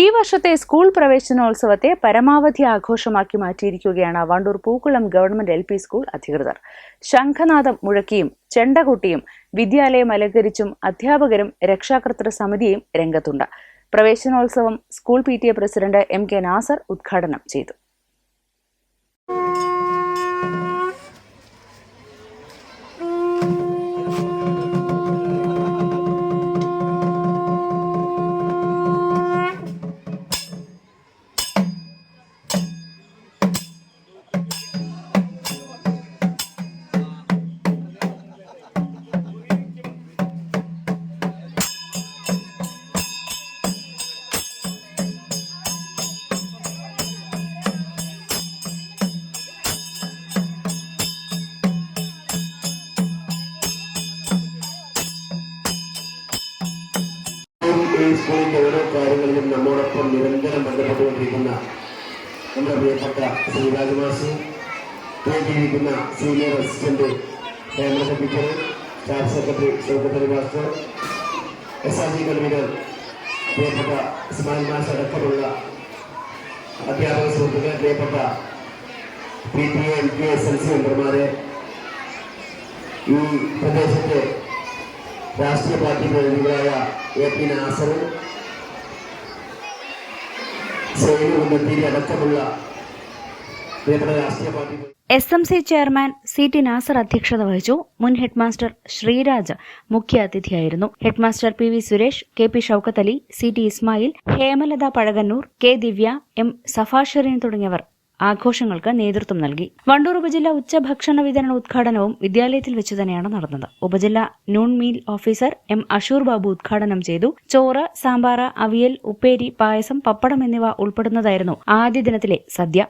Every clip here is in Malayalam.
ഈ വർഷത്തെ സ്കൂൾ പ്രവേശനോത്സവത്തെ പരമാവധി ആഘോഷമാക്കി മാറ്റിയിരിക്കുകയാണ് Wandoor Pookkulam government L school അധികൃതർ. ശംഖനാഥം മുഴക്കിയും ചെണ്ടകുട്ടിയും വിദ്യാലയം അലങ്കരിച്ചും അധ്യാപകരും രക്ഷാകർത്തൃ സമിതിയും രംഗത്തുണ്ട്. പ്രവേശനോത്സവം school P president M K Nasar ഉദ്ഘാടനം ചെയ്തു. ഈ സ്കൂളിന്റെ ഓരോ കാര്യങ്ങളിലും നമ്മോടൊപ്പം നിരന്തരം ബന്ധപ്പെട്ടുകൊണ്ടിരിക്കുന്ന നമ്മുടെ പ്രിയപ്പെട്ട Shri Rajamasi പോയിട്ടിരിക്കുന്ന senior assistant Hemanta teacher staff secretary secretary master S R G convenor പ്രിയപ്പെട്ട ഇസ്മാൻ മാസ് അടക്കമുള്ള അധ്യാപക സുഹൃത്തുക്കൾ പ്രിയപ്പെട്ട P T A M P S L C മെമ്പർമാരെ ഈ പ്രദേശത്തെ രാഷ്ട്രീയ പാർട്ടി പ്രതിനിധികളായ എ പി നാസറും സേനു അടക്കമുള്ള രാഷ്ട്രീയ S M C chairman C T Nasar അധ്യക്ഷത വഹിച്ചു. മുൻ headmaster Sreeraj മുഖ്യാതിഥിയായിരുന്നു headmaster P V Suresh K P Shoukath Ali C T Ismail Hemalatha Pazhakannur K Divya M സഫാഷെറിൻ തുടങ്ങിയവർ ആഘോഷങ്ങൾക്ക് നേതൃത്വം നൽകി. വണ്ടൂർ ഉപജില്ല ഉച്ചഭക്ഷണ വിതരണ ഉദ്ഘാടനവും വിദ്യാലയത്തിൽ വെച്ച് തന്നെയാണ് നടന്നത്. ഉപജില്ല noon meal officer M Ashoor Babu ഉദ്ഘാടനം ചെയ്തു. ചോറ് സാമ്പാറ അവിയൽ ഉപ്പേരി പായസം പപ്പടം എന്നിവ ഉൾപ്പെടുന്നതായിരുന്നു ആദ്യ ദിനത്തിലെ സദ്യ.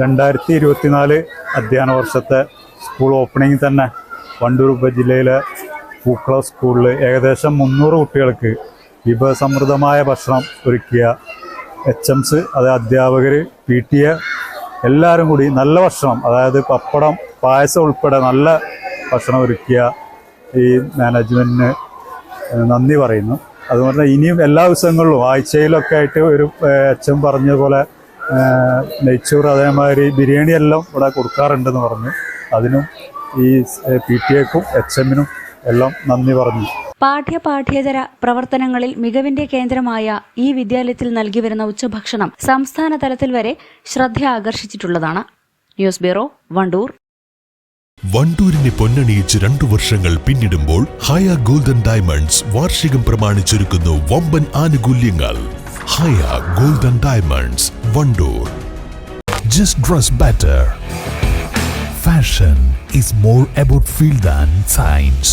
രണ്ടായിരത്തി ഇരുപത്തിനാല് അധ്യയന വർഷത്തെ സ്കൂൾ ഓപ്പണിംഗ് തന്നെ വണ്ടൂർ ഉപജില്ലയിലെ പൂക്കള സ്കൂളിൽ ഏകദേശം മുന്നൂറ് കുട്ടികൾക്ക് വിഭവസമൃദ്ധമായ ഭക്ഷണം ഒരുക്കിയ എച്ച് എംസ് അത് അധ്യാപകർ പി ടി എ എല്ലാവരും കൂടി നല്ല ഭക്ഷണം അതായത് പപ്പടം പായസം ഉൾപ്പെടെ നല്ല ഭക്ഷണം ഒരുക്കിയ ഈ മാനേജ്മെന്റിന് നന്ദി പറയുന്നു. അതുപോലെ ഇനിയും എല്ലാ ദിവസങ്ങളിലും ആഴ്ചയിലൊക്കെ ആയിട്ട് ഒരു എം പറഞ്ഞ പോലെ നെയ്ച്ചോറ് അതേമാതിരി ബിരിയാണി എല്ലാം ഇവിടെ കൊടുക്കാറുണ്ടെന്ന് പറഞ്ഞു. അതിനും ഈ പി ടി എക്കും എച്ച് എമ്മിനും എല്ലാം നന്ദി പറഞ്ഞു. പാഠ്യ പാഠ്യേതര പ്രവർത്തനങ്ങളിൽ മികവിന്റെ കേന്ദ്രമായ ഈ വിദ്യാലയത്തിൽ നൽകി വരുന്ന ഉച്ചഭക്ഷണം സംസ്ഥാന തലത്തിൽ വരെ ശ്രദ്ധ ആകർഷിച്ചിട്ടുള്ളതാണ് ന്യൂസ് ബ്യൂറോ വണ്ടൂർ. വണ്ടൂരിനെ പൊന്നണിയിച്ച് രണ്ടു വർഷങ്ങൾ പിന്നിടുമ്പോൾ ഹയ ഗോൾഡൻ ഡയമണ്ട്സ് വാർഷികം പ്രമാണിച്ചൊരുക്കുന്നു വമ്പൻ ആനുകൂല്യങ്ങൾ. Haya golden diamonds Wandoor. Just dress better fashion is more about feel than science.